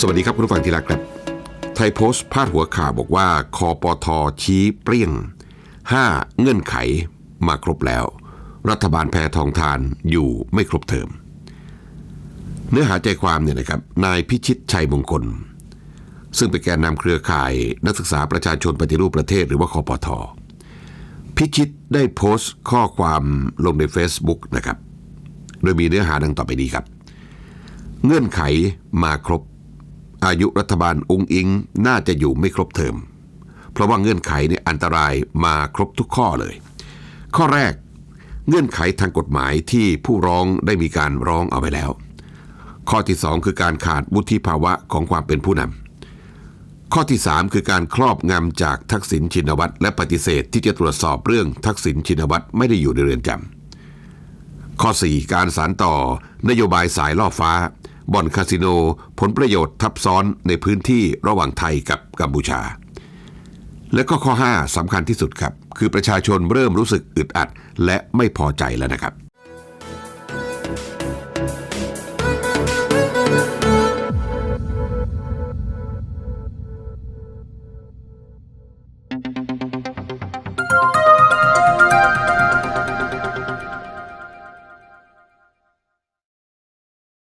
สวัสดีครับคุณผู้ฟังที่รักครับ ไทยโพสต์พาดหัวข่าวบอกว่าคอปทชี้เปรี้ยง 5 เงื่อนไขมาครบแล้ว รัฐบาลแพทองทานอยู่ไม่ครบเทอม เนื้อหาใจความเนี่ยนะครับนายพิชิตชัยมงคล ซึ่งเป็นแกนนำเครือข่ายนักศึกษาประชาชนปฏิรูปประเทศหรือว่าคอปทพิชิตได้โพสต์ข้อความลงใน Facebook นะครับ โดยมีเนื้อหาดังต่อไปนี้ครับ เงื่อนไขมาครบ อายุรัฐบาลองค์อิงน่าจะอยู่ไม่ครบเทอม เพราะว่าเงื่อนไขเนี่ยอันตรายมาครบทุกข้อเลย ข้อแรกเงื่อนไขทางกฎหมายที่ผู้ร้องได้มีการร้องเอาไว้แล้ว ข้อที่สองคือการขาดวุฒิภาวะของความเป็นผู้นำข้อที่สามคือการครอบงำจากทักษิณชินวัตรและปฏิเสธที่จะตรวจสอบเรื่องทักษิณชินวัตรไม่ได้อยู่ในเรือนจำข้อ 4 การสารต่อนโยบายสายล่อฟ้า บ่อนคาสิโนผลประโยชน์ทับซ้อนในพื้นที่ระหว่างไทยกับกัมพูชา และก็ข้อ 5สำคัญที่สุดครับ คือประชาชนเริ่มรู้สึกอึดอัดและไม่พอใจแล้วนะครับ